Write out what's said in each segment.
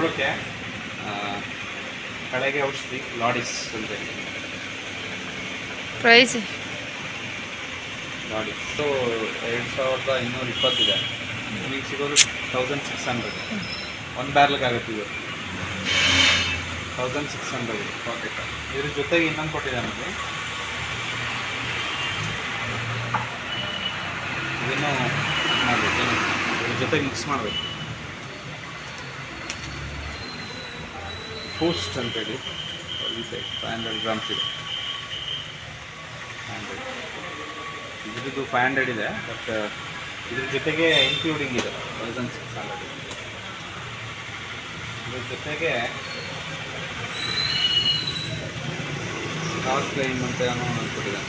ಆ, ಕಳೆಗೆ ಔಷಧಿ ಲಾಡಿಸ್ ಅಂತ ಪ್ರೈಸ್? ಲಾಡಿಸ್. ಸೊ ಎರಡು ಸಾವಿರದ ಇನ್ನೂರ ಇಪ್ಪತ್ತಿದೆ. ನಿಮಗೆ ಸಿಗೋದು ತೌಸಂಡ್ ಸಿಕ್ಸ್ ಹಂಡ್ರೆಡ್ ಒಂದು ಬ್ಯಾರ್ಲಿಗೆ ಆಗುತ್ತೆ ಇದು. ತೌಸಂಡ್ ಸಿಕ್ಸ್ ಹಂಡ್ರೆಡ್ ಪಾಕೆಟ್ ಇದ್ರ ಜೊತೆಗೆ ಇನ್ನೊಂದು ಕೊಟ್ಟಿದೆ ನಮಗೆ ಇದನ್ನು ಮಾಡಬೇಕು ಇದ್ರ ಜೊತೆಗೆ ಮಿಕ್ಸ್ ಮಾಡಬೇಕು. ಫೂಸ್ಟ್ ಅಂತೇಳಿ ಫೈವ್ ಹಂಡ್ರೆಡ್ ಗ್ರಾಮ್ಸ್ ಇದೆ. ಇದ್ರದ್ದು ಫೈವ್ ಹಂಡ್ರೆಡ್ ಇದೆ ಬಟ್ ಇದ್ರ ಜೊತೆಗೆ ಇನ್ಕ್ಲೂಡಿಂಗ್ ಇದೆ ತೌಸಂಡ್ ಸಿಕ್ಸ್ ಹಂಡ್ರೆಡ್ ಇದ್ರ ಜೊತೆಗೆ ಸ್ಟಾರ್ ಕ್ಲೈಮ್ ಅಂತ ಏನೋ ಕೊಟ್ಟಿದೆ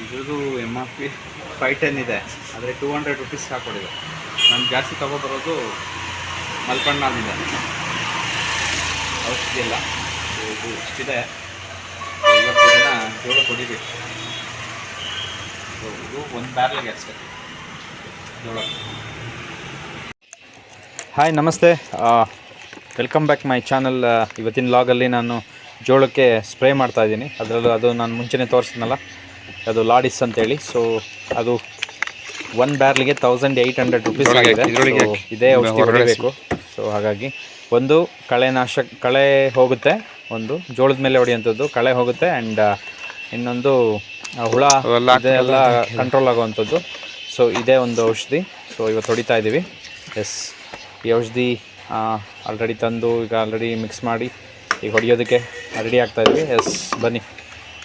ಇದ್ರದ್ದು M R P five ten ಇದೆ, ಆದರೆ ಟೂ ಹಂಡ್ರೆಡ್ ರುಪೀಸ್ ಹಾಕ್ಕೊಡಿದೆ ನಾನು ಜಾಸ್ತಿ ತೊಗೊಬರೋದು ಮಲ್ಪಣ್ಣಾದಿಂದ. ಔಷಧಿ ಎಲ್ಲ. ಇದು ಇಷ್ಟಿದೆ. ಇವತ್ತು ಜೋಳ ಕೊಡಿಬೇಕು ಇದು ಒಂದು ಬ್ಯಾರ್ಲಿಗೆ ಅಷ್ಟೇ. ಜೋಳ. ಹಾಯ್, ನಮಸ್ತೆ. ವೆಲ್ಕಮ್ ಬ್ಯಾಕ್ ಮೈ ಚಾನಲ್ ಇವತ್ತಿನ ಲಾಗಲ್ಲಿ ನಾನು ಜೋಳಕ್ಕೆ ಸ್ಪ್ರೇ ಮಾಡ್ತಾ ಇದ್ದೀನಿ. ಅದರಲ್ಲೂ ಅದು ನಾನು ಮುಂಚೆನೇ ತೋರಿಸಿದ್ನಲ್ಲ, ಅದು ಲಾಡಿಸ್ ಅಂತೇಳಿ. ಸೊ ಅದು ಒನ್ ಬ್ಯಾರ್ಲಿಗೆ ತೌಸಂಡ್ ಏಯ್ಟ್ ಹಂಡ್ರೆಡ್ ರುಪೀಸ್ ಆಗಿದೆ. So, ಇದೇ ಔಷಧಿ ಹೊಡಿಬೇಕು. ಸೊ ಹಾಗಾಗಿ ಒಂದು ಕಳೆನಾಶಕ ಕಳೆ ಹೋಗುತ್ತೆ. ಒಂದು ಜೋಳದ ಮೇಲೆ ಹೊಡೆಯುವಂಥದ್ದು ಕಳೆ ಹೋಗುತ್ತೆ ಆ್ಯಂಡ್ ಇನ್ನೊಂದು ಆ, ಹುಳ ಎಲ್ಲ ಇದೆಲ್ಲ ಕಂಟ್ರೋಲ್ ಆಗುವಂಥದ್ದು. ಸೊ ಇದೇ ಒಂದು ಔಷಧಿ. ಸೊ ಇವತ್ತು ಹೊಡಿತಾ ಇದ್ದೀವಿ. ಎಸ್ ಈ ಔಷಧಿ ಆಲ್ರೆಡಿ ತಂದು ಈಗ ಆಲ್ರೆಡಿ ಮಿಕ್ಸ್ ಮಾಡಿ ಈಗ ಹೊಡೆಯೋದಕ್ಕೆ ರೆಡಿ ಆಗ್ತಾ ಇದ್ವಿ ಎಸ್ ಬನ್ನಿ.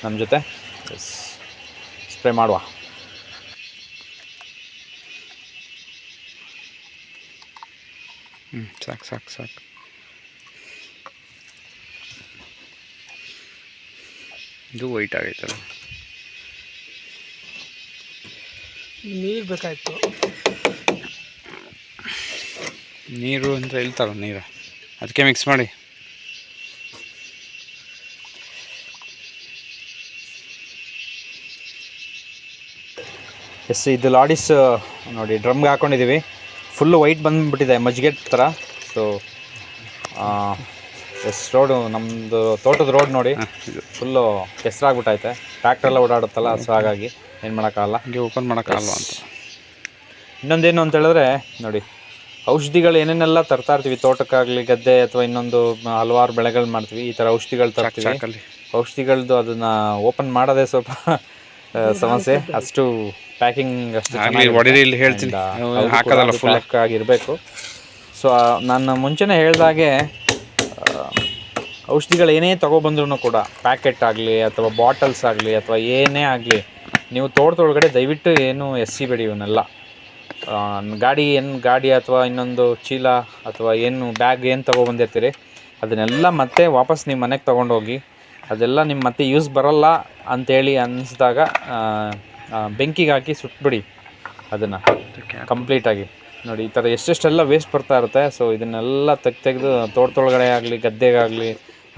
ನಮ್ಮ ಜೊತೆ. ಎಸ್ ಸ್ಪ್ರೇ ಮಾಡುವ. ಹ್ಞೂ ಸಾಕು ಸಾಕು ಸಾಕು ಇದು ವೈಟ್ ಆಗೈತಲ್ಲ. ನೀರು ಬೇಕಾಯ್ತು. ನೀರು ಅಂತ ಹೇಳ್ತಾರ ನೀರು. ಅದಕ್ಕೆ ಮಿಕ್ಸ್ ಮಾಡಿ. ಎಸ್ ಇದು ಲಾಡಿಸ್ ನೋಡಿ ಡ್ರಮ್ಗೆ ಹಾಕೊಂಡಿದ್ದೀವಿ ಫುಲ್ಲು ವೈಟ್ ಬಂದುಬಿಟ್ಟಿದೆ ಮಜ್ಜಿಗೆ ಥರ ಸೊ ಎಸ್ ರೋಡು ನಮ್ಮದು ತೋಟದ ರೋಡ್ ನೋಡಿ. ಫುಲ್ಲು ಕೆಸರಾಗ್ಬಿಟ್ಟೈತೆ. ಟ್ರ್ಯಾಕ್ಟರ್ ಓಡಾಡುತ್ತಲ್ಲ ಸೊ ಹಾಗಾಗಿ ಏನು ಮಾಡೋಕ್ಕಾಗಲ್ಲ. ಹಂಗೆ ಓಪನ್ ಮಾಡೋಕ್ಕಾಗಲ್ಲ ಅಂತ. ಇನ್ನೊಂದೇನು ಅಂತ ಹೇಳಿದ್ರೆ ನೋಡಿ ಔಷಧಿಗಳು ಏನೇನೆಲ್ಲ ತರ್ತಾ ಇರ್ತೀವಿ ತೋಟಕ್ಕಾಗಲಿ ಗದ್ದೆ ಅಥವಾ ಇನ್ನೊಂದು ಹಲವಾರು ಬೆಳೆಗಳು ಮಾಡ್ತೀವಿ ಈ ಥರ ಔಷಧಿಗಳು ತರ್ತೀವಿ. ಔಷಧಿಗಳದ್ದು ಅದನ್ನು ಓಪನ್ ಮಾಡೋದೇ ಸ್ವಲ್ಪ ಸಮಸ್ಯೆ ಅಷ್ಟು ಪ್ಯಾಕಿಂಗ್ ಅಷ್ಟು ಆಗ್ಲಿ, ಹೊಡೀರಿ ಇಲ್ಲಿ ಹೇಳ್ತೀನಿ. ಹಾಕೋದಲ್ಲ full. ಆಗಿರಬೇಕು ಸೊ ನಾನು ಮುಂಚೆನೇ ಹೇಳ್ದಾಗೆ ಹಾಗೆ ಔಷಧಿಗಳು ಏನೇ ತೊಗೊಬಂದ್ರೂ ಕೂಡ ಪ್ಯಾಕೆಟ್ ಆಗಲಿ ಅಥವಾ ಬಾಟಲ್ಸ್ ಆಗಲಿ ಅಥವಾ ಏನೇ ಆಗಲಿ ನೀವು ತೋಟದೊಳಗಡೆ ದಯವಿಟ್ಟು ಏನು ಎಸ್ಸಿಬೇಡಿ ಇವನ್ನೆಲ್ಲ ಗಾಡಿ ಏನು ಗಾಡಿ ಅಥವಾ ಇನ್ನೊಂದು ಚೀಲ ಅಥವಾ ಏನು ಬ್ಯಾಗ್ ಏನು ತೊಗೊಬಂದಿರ್ತೀರಿ ಅದನ್ನೆಲ್ಲ ಮತ್ತೆ ವಾಪಸ್ ನಿಮ್ಮ ಮನೆಗೆ ತೊಗೊಂಡೋಗಿ ಅದೆಲ್ಲ ನಿಮ್ಮ ಮತ್ತೆ ಯೂಸ್ ಬರಲ್ಲ ಅಂತೇಳಿ ಅನ್ನಿಸಿದಾಗ ಬೆಂಕಿಗೆ ಹಾಕಿ ಸುಟ್ಬಿಡಿ ಅದನ್ನು ಕಂಪ್ಲೀಟಾಗಿ ನೋಡಿ, ಈ ಥರ ಎಷ್ಟೆಷ್ಟೆಲ್ಲ ವೇಸ್ಟ್ ಬರ್ತಾ ಇರುತ್ತೆ. ಸೊ ಇದನ್ನೆಲ್ಲ ತೆಗ್ದು ತೆಗೆದು ತೋಟದೊಳಗಡೆ ಆಗಲಿ, ಗದ್ದೆಗಾಗಲಿ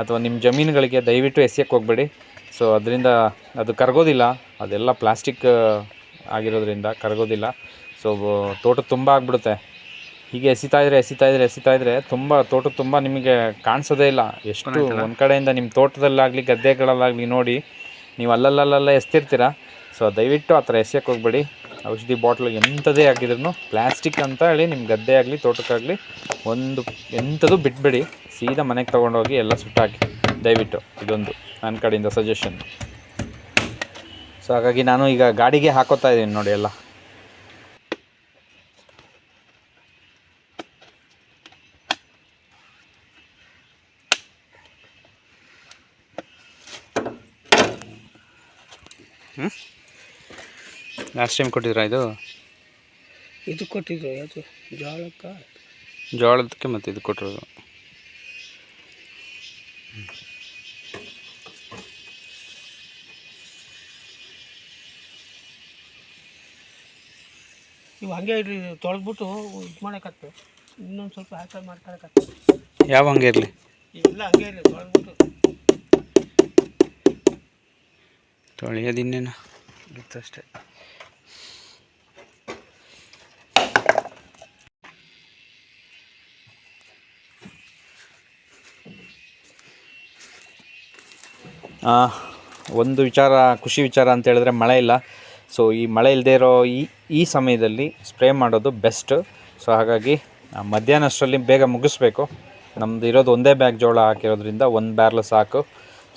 ಅಥವಾ ನಿಮ್ಮ ಜಮೀನುಗಳಿಗೆ ದಯವಿಟ್ಟು ಎಸೆಯಕ್ಕೆ ಹೋಗಬೇಡಿ. ಸೊ ಅದರಿಂದ ಅದು ಕರಗೋದಿಲ್ಲ. ಅದೆಲ್ಲ ಪ್ಲಾಸ್ಟಿಕ್ ಆಗಿರೋದ್ರಿಂದ ಕರಗೋದಿಲ್ಲ. ಸೊ ತೋಟ ತುಂಬ ಆಗಿಬಿಡುತ್ತೆ. ಹೀಗೆ ಎಸಿತಾ ಇದ್ರೆ ಎಸಿತಾ ಇದ್ರೆ ಎಸಿತಾ ಇದ್ರೆ ತುಂಬ ತೋಟ ತುಂಬ ನಿಮಗೆ ಕಾಣಿಸೋದೇ ಇಲ್ಲ. ಎಷ್ಟು ಒಂದು ಕಡೆಯಿಂದ ನಿಮ್ಮ ತೋಟದಲ್ಲಾಗಲಿ ಗದ್ದೆಗಳಲ್ಲಾಗಲಿ ನೋಡಿ ನೀವು ಅಲ್ಲಲ್ಲಲ್ಲ ಎಸ್ತಿರ್ತೀರ. ಸೊ ದಯವಿಟ್ಟು ಆ ಥರ ಎಸೆಯೋಕ್ಕೆ ಹೋಗ್ಬೇಡಿ. ಔಷಧಿ ಬಾಟ್ಲ್ ಎಂಥದೇ ಆಗಿದ್ರು ಪ್ಲಾಸ್ಟಿಕ್ ಅಂತ ಹೇಳಿ ನಿಮ್ಮ ಗದ್ದೆ ಆಗಲಿ ತೋಟಕ್ಕಾಗಲಿ ಒಂದು ಎಂಥದ್ದು ಬಿಟ್ಬೇಡಿ. ಸೀದಾ ಮನೆಗೆ ತೊಗೊಂಡೋಗಿ ಎಲ್ಲ ಸುಟ್ಟಾಕಿ ದಯವಿಟ್ಟು ಇದೊಂದು ನನ್ನ ಕಡೆಯಿಂದ ಸಜೆಷನ್ ಸೊ ಹಾಗಾಗಿ ನಾನು ಈಗ ಗಾಡಿಗೆ ಹಾಕೋತಾ ಇದ್ದೀನಿ ನೋಡಿ ಎಲ್ಲ. ಲಾಸ್ಟ್ ಟೈಮ್ ಕೊಟ್ಟಿದ್ರಾ ಇದು? ಇದು ಕೊಟ್ಟಿದ್ರು ಯಾವುದು? ಜೋಳಕ್ಕೆ? ಜೋಳದಕ್ಕೆ ಮತ್ತು ಇದು ಕೊಟ್ಟಿರೋದು. ಇವು ಹಂಗೆ ಇರಲಿ ತೊಳೆದ್ಬಿಟ್ಟು ಇದು ಮಾಡಕತ್ತು. ಇನ್ನೊಂದು ಸ್ವಲ್ಪ ಹಾಕಿ ಮಾಡ್ಕೊಳಕತ್ತು. ಯಾವ ಹಂಗೆ ಇರಲಿ? ಇಲ್ಲ ಹಂಗೆ ಇರಲಿ ತೊಳೆದ್ಬಿಟ್ಟು. ತೊಳೆಯೋದಿನ್ನೇನು ಒಂದು ವಿಚಾರ ಖುಷಿ ವಿಚಾರ ಅಂತ ಹೇಳಿದ್ರೆ ಮಳೆ ಇಲ್ಲ. ಸೊ ಈ ಮಳೆ ಇಲ್ಲದೆ ಇರೋ ಈ ಈ ಸಮಯದಲ್ಲಿ ಸ್ಪ್ರೇ ಮಾಡೋದು ಬೆಸ್ಟ್. ಸೊ ಹಾಗಾಗಿ ಮಧ್ಯಾಹ್ನ ಅಷ್ಟರಲ್ಲಿ ಬೇಗ ಮುಗಿಸ್ಬೇಕು. ನಮ್ಮದು ಇರೋದು ಒಂದೇ ಬ್ಯಾಗ್ ಜೋಳ ಹಾಕಿರೋದ್ರಿಂದ ಒಂದು ಬ್ಯಾರ್ಲ್ ಸಾಕು.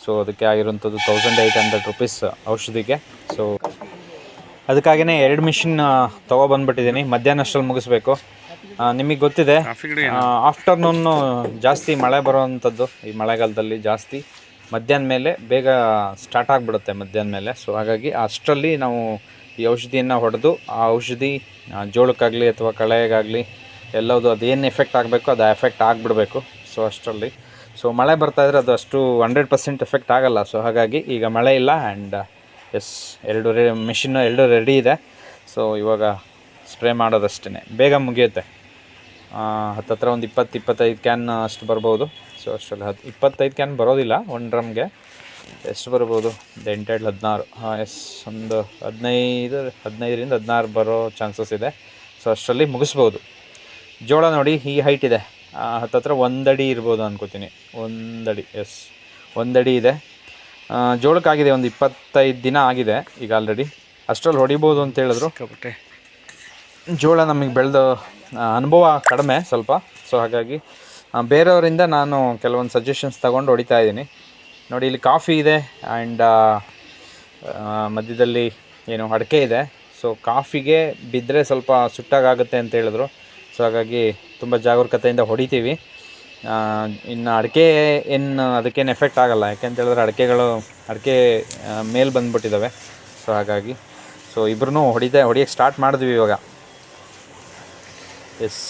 ಸೊ ಅದಕ್ಕೆ ಆಗಿರುವಂಥದ್ದು ತೌಸಂಡ್ ಏಯ್ಟ್ ಹಂಡ್ರೆಡ್ ರುಪೀಸ್ ಔಷಧಿಗೆ. ಸೊ ಅದಕ್ಕಾಗಿಯೇ ಎರಡು ಮಿಷಿನ್ ತೊಗೊಬಂದ್ಬಿಟ್ಟಿದ್ದೀನಿ ಮಧ್ಯಾಹ್ನ ಅಷ್ಟರಲ್ಲಿ ಮುಗಿಸ್ಬೇಕು. ನಿಮಗೆ ಗೊತ್ತಿದೆ ಆಫ್ಟರ್ನೂನು ಜಾಸ್ತಿ ಮಳೆ ಬರೋವಂಥದ್ದು ಈ ಮಳೆಗಾಲದಲ್ಲಿ ಜಾಸ್ತಿ. ಮಧ್ಯಾಹ್ನ ಮೇಲೆ ಬೇಗ ಸ್ಟಾರ್ಟ್ ಆಗಿಬಿಡುತ್ತೆ ಮಧ್ಯಾಹ್ನ ಮೇಲೆ. ಸೊ ಹಾಗಾಗಿ ಅಷ್ಟರಲ್ಲಿ ನಾವು ಈ ಔಷಧಿಯನ್ನು ಹೊಡೆದು ಆ ಔಷಧಿ ಜೋಳಕ್ಕಾಗಲಿ ಅಥವಾ ಕಳೆಗಾಗಲಿ ಎಲ್ಲದು ಅದೇನು ಎಫೆಕ್ಟ್ ಆಗಬೇಕು ಅದು ಎಫೆಕ್ಟ್ ಆಗಿಬಿಡಬೇಕು. ಸೊ ಅಷ್ಟರಲ್ಲಿ. ಸೊ ಮಳೆ ಬರ್ತಾ ಇದ್ರೆ ಅದು ಅಷ್ಟು ಹಂಡ್ರೆಡ್ ಪರ್ಸೆಂಟ್ ಎಫೆಕ್ಟ್ ಆಗಲ್ಲ. ಸೊ ಹಾಗಾಗಿ ಈಗ ಮಳೆ ಇಲ್ಲ ಆ್ಯಂಡ್ ಎಸ್ ಎರಡು ರೆ ಮಿಷಿನ್ ಎರಡು ರೆಡಿ ಇದೆ. ಸೊ ಇವಾಗ ಸ್ಪ್ರೇ ಮಾಡೋದಷ್ಟೇ ಬೇಗ ಮುಗಿಯುತ್ತೆ. ಹತ್ತತ್ರ ಒಂದು ಇಪ್ಪತ್ತು, ಇಪ್ಪತ್ತೈದು ಕ್ಯಾನ್ ಅಷ್ಟು ಬರ್ಬೋದು. ಸೊ ಅಷ್ಟರಲ್ಲಿ ಹತ್ತು ಇಪ್ಪತ್ತೈದು ಕ್ಯಾನ್ ಬರೋದಿಲ್ಲ ಒನ್ ಡ್ರಮ್ಗೆ ಎಷ್ಟು ಬರ್ಬೋದು? ಎಂಟೆರಡು ಹದಿನಾರು. ಹಾಂ ಎಸ್ ಒಂದು ಹದಿನೈದು, ಹದಿನೈದರಿಂದ ಹದಿನಾರು ಬರೋ ಚಾನ್ಸಸ್ ಇದೆ. ಸೊ ಅಷ್ಟರಲ್ಲಿ ಮುಗಿಸ್ಬೋದು. ಜೋಳ ನೋಡಿ, ಈ ಹೈಟ್ ಇದೆ. ಹತ್ತತ್ರ ಒಂದಡಿ ಇರ್ಬೋದು ಅನ್ಕೋತೀನಿ. ಒಂದಡಿ ಎಸ್ ಒಂದಡಿ ಇದೆ. ಜೋಳಕ್ಕಾಗಿದೆ ಒಂದು ಇಪ್ಪತ್ತೈದು ದಿನ ಆಗಿದೆ ಈಗ ಆಲ್ರೆಡಿ ಅಷ್ಟರಲ್ಲಿ ಹೊಡಿಬೋದು ಅಂತ ಹೇಳಿದ್ರು. ಜೋಳ ನಮಗೆ ಬೆಳೆದ ಅನುಭವ ಕಡಿಮೆ ಸ್ವಲ್ಪ. ಸೊ ಹಾಗಾಗಿ ಬೇರೆಯವರಿಂದ ನಾನು ಕೆಲವೊಂದು ಸಜೆಷನ್ಸ್ ತಗೊಂಡು ಹೊಡಿತಾ ಇದ್ದೀನಿ. ನೋಡಿ ಇಲ್ಲಿ ಕಾಫಿ ಇದೆ ಆ್ಯಂಡ್ ಮಧ್ಯದಲ್ಲಿ ಏನು ಅಡಿಕೆ ಇದೆ. ಸೊ ಕಾಫಿಗೆ ಬಿದ್ದರೆ ಸ್ವಲ್ಪ ಸುಟ್ಟಾಗುತ್ತೆ ಅಂತ ಹೇಳಿದ್ರು. ಸೊ ಹಾಗಾಗಿ ತುಂಬ ಜಾಗರೂಕತೆಯಿಂದ ಹೊಡಿತೀವಿ. ಇನ್ನು ಅಡಿಕೆ ಏನು ಅದಕ್ಕೇನು ಎಫೆಕ್ಟ್ ಆಗಲ್ಲ. ಯಾಕೆಂತೇಳಿದ್ರೆ ಅಡಿಕೆಗಳು ಅಡಿಕೆ ಮೇಲೆ ಬಂದ್ಬಿಟ್ಟಿದ್ದಾವೆ ಸೊ ಹಾಗಾಗಿ ಸೊ ಇಬ್ರು ಹೊಡಿತಾ ಹೊಡಿಯೋಕ್ಕೆ ಸ್ಟಾರ್ಟ್ ಮಾಡಿದ್ವಿ ಇವಾಗ. ಎಸ್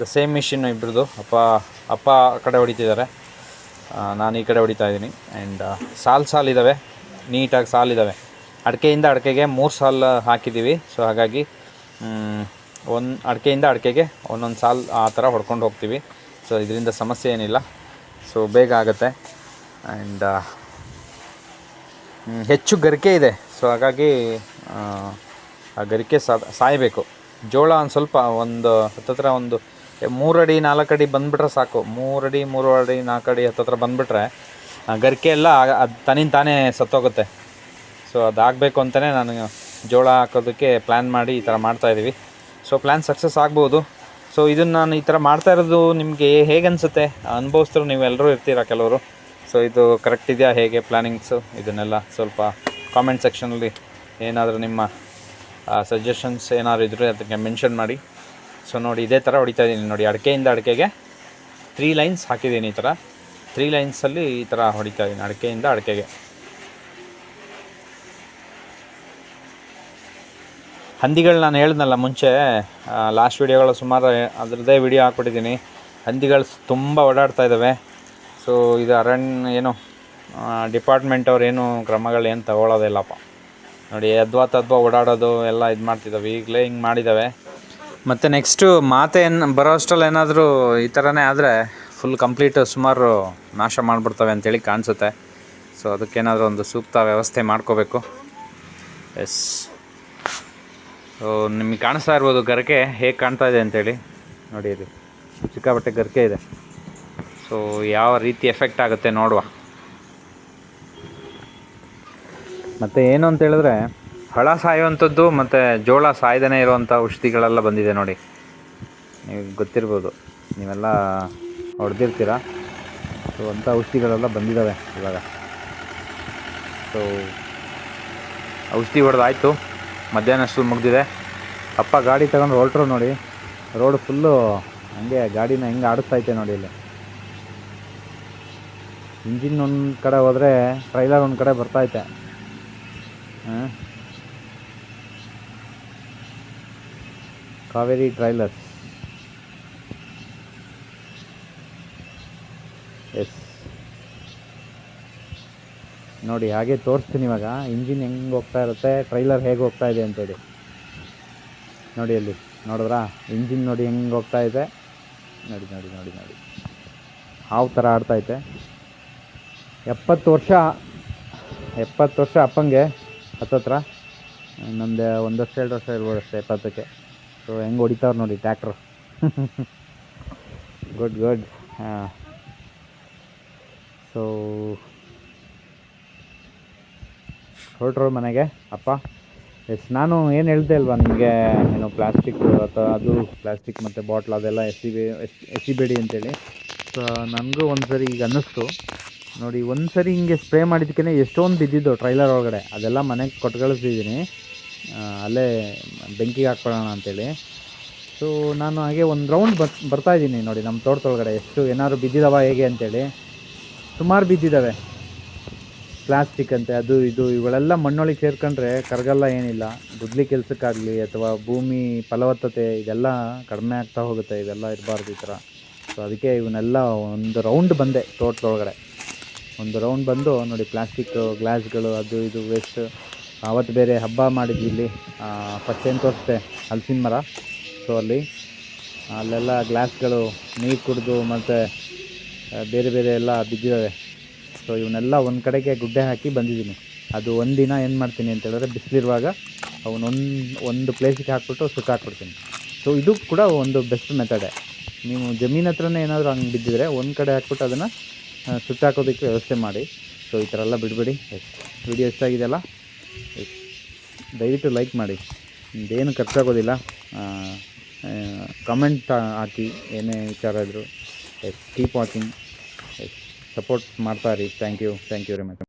ದ ಸೇಮ್ ಮಿಷಿನ್ ಇಬ್ರದ್ದು ಅಪ್ಪ ಅಪ್ಪ ಆ ಕಡೆ ಹೊಡಿತಿದ್ದಾರೆ. ನಾನು ಈ ಕಡೆ ಹೊಡಿತಾ ಇದ್ದೀನಿ. ಆ್ಯಂಡ್ ಸಾಲು ಸಾಲು ಇದ್ದಾವೆ ನೀಟಾಗಿ ಸಾಲಿದ್ದಾವೆ ಅಡಿಕೆಯಿಂದ ಅಡಿಕೆಗೆ ಮೂರು ಸಾಲು ಹಾಕಿದ್ದೀವಿ ಸೊ ಹಾಗಾಗಿ ಒಂದು ಅಡಿಕೆಯಿಂದ ಅಡಿಕೆಗೆ ಒಂದೊಂದು ಸಾಲು ಆ ಥರ ಹೊಡ್ಕೊಂಡು ಹೋಗ್ತೀವಿ. ಸೊ ಇದರಿಂದ ಸಮಸ್ಯೆ ಏನಿಲ್ಲ. ಸೊ ಬೇಗ ಆಗುತ್ತೆ. ಆ್ಯಂಡ್ ಹೆಚ್ಚು ಗರಿಕೆ ಇದೆ. ಸೊ ಹಾಗಾಗಿ ಆ, ಗರಿಕೆ ಸಾಯಬೇಕು. ಜೋಳ ಒಂದು ಸ್ವಲ್ಪ ಒಂದು ಹತ್ತತ್ರ ಒಂದು ಮೂರಡಿ ನಾಲ್ಕು ಅಡಿ ಬಂದುಬಿಟ್ರೆ ಸಾಕು. ಮೂರಡಿ ಮೂರು ಅಡಿ ನಾಲ್ಕು ಅಡಿ ಹತ್ತತ್ರ ಬಂದುಬಿಟ್ರೆ ಗರಿಕೆ ಎಲ್ಲ ಅದು ತನ್ನಿಂದ ತಾನೇ ಸತ್ತೋಗುತ್ತೆ. ಸೊ ಅದಾಗಬೇಕು ಅಂತಲೇ ನಾನು ಜೋಳ ಹಾಕೋದಕ್ಕೆ ಪ್ಲ್ಯಾನ್ ಮಾಡಿ ಈ ಥರ ಮಾಡ್ತಾಯಿದ್ದೀವಿ ಸೊ ಪ್ಲ್ಯಾನ್ ಸಕ್ಸಸ್ ಆಗ್ಬೋದು. ಸೊ ಇದನ್ನು ನಾನು ಈ ಥರ ಮಾಡ್ತಾ ಇರೋದು ನಿಮಗೆ ಹೇಗೆ ಅನಿಸುತ್ತೆ? ಅನುಭವಿಸ್ತರು ನೀವೆಲ್ಲರೂ ಇರ್ತೀರ ಕೆಲವರು? ಸೊ ಇದು ಕರೆಕ್ಟ್ ಇದೆಯಾ? ಹೇಗೆ ಪ್ಲ್ಯಾನಿಂಗ್ಸು ಇದನ್ನೆಲ್ಲ ಸ್ವಲ್ಪ ಕಾಮೆಂಟ್ ಸೆಕ್ಷನಲ್ಲಿ ಏನಾದರೂ ನಿಮ್ಮ ಸಜೆಷನ್ಸ್ ಏನಾದ್ರು ಇದ್ದರೆ ಅದಕ್ಕೆ ಮೆನ್ಷನ್ ಮಾಡಿ. ಸೊ ನೋಡಿ, ಇದೇ ಥರ ಹೊಡಿತಾ ಇದ್ದೀನಿ ನೋಡಿ, ಅಡಿಕೆಯಿಂದ ಅಡಿಕೆಗೆ ತ್ರೀ ಲೈನ್ಸ್ ಹಾಕಿದ್ದೀನಿ ಈ ಥರ ತ್ರೀ ಲೈನ್ಸಲ್ಲಿ ಈ ಥರ ಹೊಡಿತಾ ಇದ್ದೀನಿ ಅಡಿಕೆಯಿಂದ ಅಡಿಕೆಗೆ. ಹಂದಿಗಳು ನಾನು ಹೇಳ್ದನಲ್ಲ ಮುಂಚೆ ಲಾಸ್ಟ್ ವೀಡಿಯೋಗಳು ಸುಮಾರು ಅದರದ್ದೇ ವಿಡಿಯೋ ಹಾಕ್ಬಿಟ್ಟಿದ್ದೀನಿ. ಹಂದಿಗಳು ತುಂಬ ಓಡಾಡ್ತಾ ಇದ್ದಾವೆ ಸೊ ಇದು ಅರಣ್ಯ, ಏನು ಡಿಪಾರ್ಟ್ಮೆಂಟ್ ಏನು ಕ್ರಮಗಳು ಏನು ತಗೊಳ್ಳೋದೇ ಇಲ್ಲಪ್ಪ ನೋಡಿ ಅದ್ವಾ ತದ್ವಾ ಓಡಾಡೋದು, ಎಲ್ಲ ಇದು ಮಾಡ್ತಿದ್ದಾವೆ ಈಗಲೇ ಹಿಂಗೆ ಮಾಡಿದ್ದಾವೆ ಮತ್ತು ನೆಕ್ಸ್ಟು ಮಾತೇನು ಬರೋ ಅಷ್ಟರಲ್ಲಿ ಏನಾದರೂ ಈ ಥರನೇ ಆದರೆ ಫುಲ್ ಕಂಪ್ಲೀಟ್ ಸುಮಾರು ನಾಶ ಮಾಡಿಬಿಡ್ತವೆ ಅಂತೇಳಿ ಕಾಣಿಸುತ್ತೆ. ಸೊ ಅದಕ್ಕೇನಾದರೂ ಒಂದು ಸೂಕ್ತ ವ್ಯವಸ್ಥೆ ಮಾಡ್ಕೋಬೇಕು. ಎಸ್ ನಿಮಗೆ ಕಾಣಿಸ್ತಾ ಇರ್ಬೋದು ಗರಿಕೆ ಹೇಗೆ ಕಾಣ್ತಾ ಇದೆ ಅಂತೇಳಿ. ನೋಡಿ ಇದು. ಸಿಕ್ಕಾಪಟ್ಟೆ ಗರಿಕೆ ಇದೆ. ಸೊ ಯಾವ ರೀತಿ ಎಫೆಕ್ಟ್ ಆಗುತ್ತೆ ನೋಡುವ. ಮತ್ತು ಏನು ಅಂತ ಹೇಳಿದ್ರೆ, ಹಳ ಸಾಯುವಂಥದ್ದು ಮತ್ತು ಜೋಳ ಸಾಯ್ದೇ ಇರುವಂಥ ಔಷಧಿಗಳೆಲ್ಲ ಬಂದಿದೆ ನೋಡಿ. ನೀವು ಗೊತ್ತಿರ್ಬೋದು. ನೀವೆಲ್ಲ ಹೊಡೆದಿರ್ತೀರ? ಸೊ ಅಂಥ ಔಷಧಿಗಳೆಲ್ಲ ಬಂದಿದ್ದಾವೆ ಇವಾಗ. ಸೊ ಔಷಧಿ ಹೊಡೆದಾಯ್ತು. ಮಧ್ಯಾಹ್ನ ಅಷ್ಟು ಮುಗಿದಿದೆ. ಅಪ್ಪ ಗಾಡಿ ತಗೊಂಡು ಹೊರಟ್ರು ನೋಡಿ. ರೋಡ್ ಫುಲ್ಲು ಹಂಗೆ ಗಾಡಿನ ಹೆಂಗೆ ಆಡಿಸ್ತೈತೆ ನೋಡಿ ಇಲ್ಲಿ. ಇಂಜಿನ್ ಒಂದು ಕಡೆ ಹೋದರೆ ಟ್ರೈಲರ್ ಒಂದು ಕಡೆ ಬರ್ತೈತೆ ಹಾಂ. ಕಾವೇರಿ ಟ್ರೈಲರ್ಸ್ ಎಸ್ ನೋಡಿ, ಹಾಗೆ ತೋರಿಸ್ತೀನಿ ಇವಾಗ. ಇಂಜಿನ್ ಹೆಂಗೆ ಹೋಗ್ತಾ ಇರುತ್ತೆ ಟ್ರೈಲರ್ ಹೇಗೆ ಹೋಗ್ತಾ ಇದೆ ಅಂತೇಳಿ ನೋಡಿ ಅಲ್ಲಿ, ನೋಡಿದ್ರಾ? ಇಂಜಿನ್ ನೋಡಿ ಹೆಂಗೆ ಹೋಗ್ತಾ ಇದೆ. ನೋಡಿ ನೋಡಿ ನೋಡಿ ನೋಡಿ. ಹಾವು ಥರ ಆಡ್ತೈತೆ ಎಪ್ಪತ್ತು ವರ್ಷ ಎಪ್ಪತ್ತು ವರ್ಷ ಅಪ್ಪಂಗೆ, ಹತ್ತತ್ರ. ನಮ್ಮದು ಒಂದು ವರ್ಷ, ಎರಡು ವರ್ಷ ಇರ್ಬೋದು ಅಷ್ಟೇ ಎಪ್ಪತ್ತಕ್ಕೆ. ಸೊ ಹೆಂಗೆ ಹೊಡಿತಾವ್ರು ನೋಡಿ ಟ್ಯಾಕ್ಟ್ರು ಗುಡ್ ಗುಡ್ ಹಾಂ. ಸೊ ಹೊರಟ್ರು ಮನೆಗೆ. ಅಪ್ಪ, ಎಸ್, ನಾನು ಏನು ಹೇಳ್ದೆ ಅಲ್ವಾ ನಿಮಗೆ? ಏನು ಪ್ಲಾಸ್ಟಿಕ್ ಅಥವಾ ಅದು ಪ್ಲಾಸ್ಟಿಕ್ ಮತ್ತು ಬಾಟ್ಲ್ ಅದೆಲ್ಲ ಎಸಿ, ಎಸಿಬೇಡಿ ಅಂತೇಳಿ. ಸೊ ನನಗೂ ಒಂದು ಸರಿ ಈಗ ಅನ್ನಿಸ್ತು. ನೋಡಿ ಒಂದು ಸರಿ ಹಿಂಗೆ ಸ್ಪ್ರೇ ಮಾಡಿದ್ದಕ್ಕೇ ಎಷ್ಟೊಂದು ಬಿದ್ದಿದ್ದು ಟ್ರೈಲರ್ ಒಳಗಡೆ. ಅದೆಲ್ಲ ಮನೆಗೆ ಕೊಟ್ಟು ಕಳಿಸಿದ್ದೀನಿ ಅಲ್ಲೇ ಬೆಂಕಿಗೆ ಹಾಕ್ಕೊಳ್ಳೋಣ ಅಂತೇಳಿ. ಸೊ ನಾನು ಹಾಗೆ ಒಂದು ರೌಂಡ್ ಬರ್, ಬರ್ತಾ ಇದ್ದೀನಿ ನೋಡಿ ನಮ್ಮ ತೋಟದೊಳಗಡೆ. ಎಷ್ಟು ಏನಾದ್ರು ಬಿದ್ದಿದಾವ ಹೇಗೆ ಅಂತೇಳಿ. ಸುಮಾರು ಬಿದ್ದಿದ್ದಾವೆ ಪ್ಲಾಸ್ಟಿಕ್ ಅಂತೆ, ಅದು ಇದು, ಇವುಗಳೆಲ್ಲ ಮಣ್ಣೊಳಗೆ ಸೇರ್ಕೊಂಡ್ರೆ ಕರಗಲ್ಲ ಏನಿಲ್ಲ. ಗುದ್ಲಿ ಕೆಲಸಕ್ಕಾಗಲಿ ಅಥವಾ ಭೂಮಿ ಫಲವತ್ತತೆ ಇದೆಲ್ಲ ಕಡಿಮೆ ಆಗ್ತಾ ಹೋಗುತ್ತೆ ಇವೆಲ್ಲ ಇರಬಾರ್ದು ಈ ಥರ. ಸೊ ಅದಕ್ಕೆ ಇವನ್ನೆಲ್ಲ ಒಂದು ರೌಂಡ್ ಬಂದೆ ತೋಟದೊಳಗಡೆ. ಒಂದು ರೌಂಡ್ ಬಂದು ನೋಡಿ ಪ್ಲಾಸ್ಟಿಕ್, ಗ್ಲಾಸ್ಗಳು, ಅದು ಇದು ವೇಸ್ಟ್ ಆವತ್ತು ಬೇರೆ ಹಬ್ಬ ಮಾಡಿದ್ವಿ ಇಲ್ಲಿ ಫಸ್ಟ್ ಏನು ತೋರಿಸ್ದೆ ಹಲಸಿನ ಮರ. ಸೊ ಅಲ್ಲಿ, ಅಲ್ಲೆಲ್ಲ ಗ್ಲಾಸ್ಗಳು ನೀರು ಕುಡಿದು ಮತ್ತು ಬೇರೆ ಬೇರೆ ಎಲ್ಲ ಬಿದ್ದಿದ್ದಾವೆ. ಸೊ ಇವನ್ನೆಲ್ಲ ಒಂದು ಕಡೆಗೆ ಗುಡ್ಡೆ ಹಾಕಿ ಬಂದಿದ್ದೀನಿ. ಅದು ಒಂದಿನ ಏನು ಮಾಡ್ತೀನಿ ಅಂತ ಹೇಳಿದ್ರೆ ಬಿಸಿಲಿರುವಾಗ ಅವನೊಂದು ಒಂದು ಪ್ಲೇಸಿಗೆ ಹಾಕ್ಬಿಟ್ಟು ಸುಟ್ಟಾಕ್ಬಿಡ್ತೀನಿ ಸೊ ಇದು ಕೂಡ ಒಂದು ಬೆಸ್ಟ್ ಮೆಥಡೆ ನೀವು ಜಮೀನ್ ಹತ್ರನೇ ಏನಾದರೂ ಹಂಗೆ ಬಿದ್ದಿದ್ರೆ ಒಂದು ಕಡೆ ಹಾಕ್ಬಿಟ್ಟು ಅದನ್ನು ಸುಟ್ಟಾಕೋದಕ್ಕೆ ವ್ಯವಸ್ಥೆ ಮಾಡಿ. ಸೊ ಈ ಥರ ಎಲ್ಲ ಬಿಡಬೇಡಿ. ವಿಡಿಯೋ ಇಷ್ಟ ಆಗಿದೆಯಲ್ಲ. ದಯವಿಟ್ಟು ಲೈಕ್ ಮಾಡಿ. ಇದೇನು ಖರ್ಚಾಗೋದಿಲ್ಲ. ಕಮೆಂಟ್ ಹಾಕಿ ಏನೇ ವಿಚಾರ ಇದ್ದರು ಎಸ್ ಕೀಪ್ ವಾಚಿಂಗ್ ಸಪೋರ್ಟ್ ಮಾಡ್ತಾ ಇರಿ thank you thank you very much